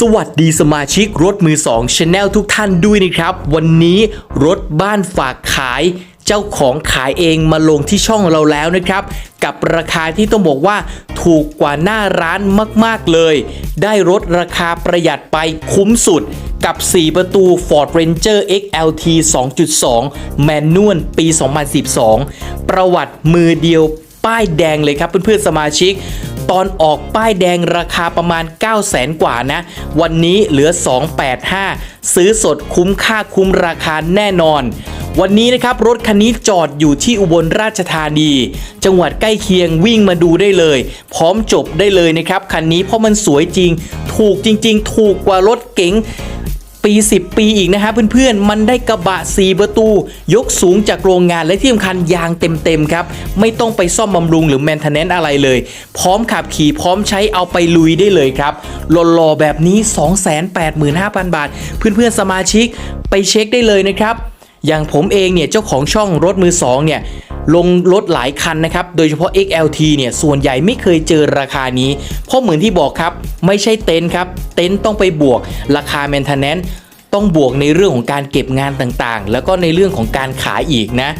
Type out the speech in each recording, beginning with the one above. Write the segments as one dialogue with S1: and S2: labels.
S1: สวัสดีสมาชิกรถมือ2 Channel ทุกท่านด้วยนะครับ วันนี้รถบ้านฝากขาย เจ้าของขายเองมาลงที่ช่องเราแล้วนะครับ กับราคาที่ต้องบอกว่าถูกกว่าหน้าร้านมาก ๆ เลย ได้รถราคาประหยัดไปคุ้มสุดกับ 4 ประตู Ford Ranger XLT 2.2 แมนนวลปี 2012 ประวัติมือเดียวป้ายแดงเลยครับเพื่อนๆสมาชิก ตอนออกป้ายแดงราคาประมาณ 9 0 0แสนกว่านะ วันนี้เหลือ 285 ซื้อสดคุ้มค่าคุ้มราคาแน่นอน วันนี้นะครับรถคันนี้จอดอยู่ที่อุบลราชธานี จังหวัดใกล้เคียงวิ่งมาดูได้เลย พร้อมจบได้เลยนะครับคันนี้เพราะมันสวยจริง ถูกจริง ๆ ถูกกว่ารถเก๋ง ปี 10 ปีอีกนะฮะเพื่อนๆ มันได้กระบะ 4 ประตู ยกสูงจากโรงงานและที่สำคัญยางเต็มๆครับ ไม่ต้องไปซ่อมบำรุงหรือแมนเทนแนนอะไรเลย พร้อมขับขี่พร้อมใช้เอาไปลุยได้เลยครับหล่อๆแบบนี้ 285,000 บาท เพื่อนๆ สมาชิกไปเช็คได้เลยนะครับ อย่างผมเองเนี่ยเจ้าของช่องรถมือ2เนี่ย ลงรถหลายคันนะครับ โดยเฉพาะ XLT เนี่ย ส่วนใหญ่ไม่เคยเจอราคานี้ เพราะเหมือนที่บอกครับ ไม่ใช่เต็นท์ครับ เต็นท์ต้องไปบวกราคา maintenance ต้องบวกในเรื่องของการเก็บงานต่างๆ แล้วก็ในเรื่องของการขายอีกนะ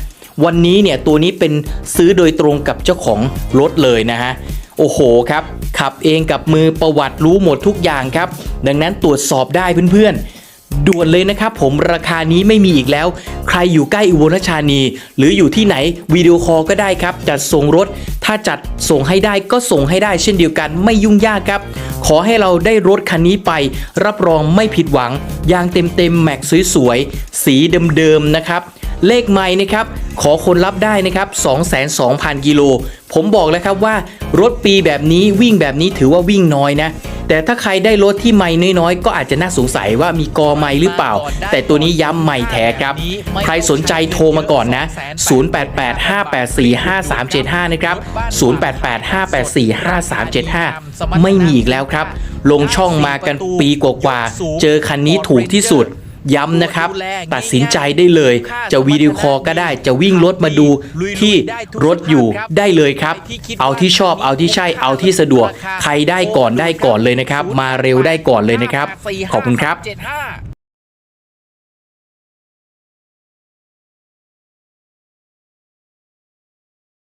S1: วันนี้เนี่ยตัวนี้เป็นซื้อโดยตรงกับเจ้าของรถเลยนะฮะ โอ้โหครับ ขับเองกับมือประวัติรู้หมดทุกอย่างครับ ดังนั้นตรวจสอบได้เพื่อนๆ ด่วนเลยนะครับผมราคานี้ไม่มีอีกแล้ว ใครอยู่ใกล้อุบลราชธานี หรืออยู่ที่ไหนวิดีโอคอลก็ได้ครับจัดส่งรถ ถ้าจัดส่งให้ได้ก็ส่งให้ได้เช่นเดียวกันไม่ยุ่งยากครับ ขอให้เราได้รถคันนี้ไป รับรองไม่ผิดหวัง ยางเต็มๆแม็กสวยๆสีเดิมๆนะครับเลขไม่นะครับ ขอคนรับได้นะครับ 22,000 กิโล ผมบอกแล้วครับว่า รถปีแบบนี้วิ่งแบบนี้ถือว่าวิ่งน้อยนะ แต่ถ้าใครได้รถที่ไม่น้อยๆ ก็อาจจะน่าสงสัยว่ามีกอไม่หรือเปล่า แต่ตัวนี้ย้ำไม่แท้ครับ ใครสนใจโทรมาก่อนนะ 0885845375 นะครับ 0885845375 ไม่มีอีกแล้วครับ ลงช่องมากันปีกว่าๆ เจอคันนี้ถูกที่สุด ย้ำนะครับ ตัดสินใจได้เลย จะวิดีโอคอลก็ได้จะวิ่งรถมาดูที่รถอยู่ได้เลยครับ เอาที่ชอบเอาที่ใช่เอาที่สะดวก ใครได้ก่อนได้ก่อนเลยนะครับ มาเร็วได้ก่อนเลยนะครับ ขอบคุณครับ
S2: 75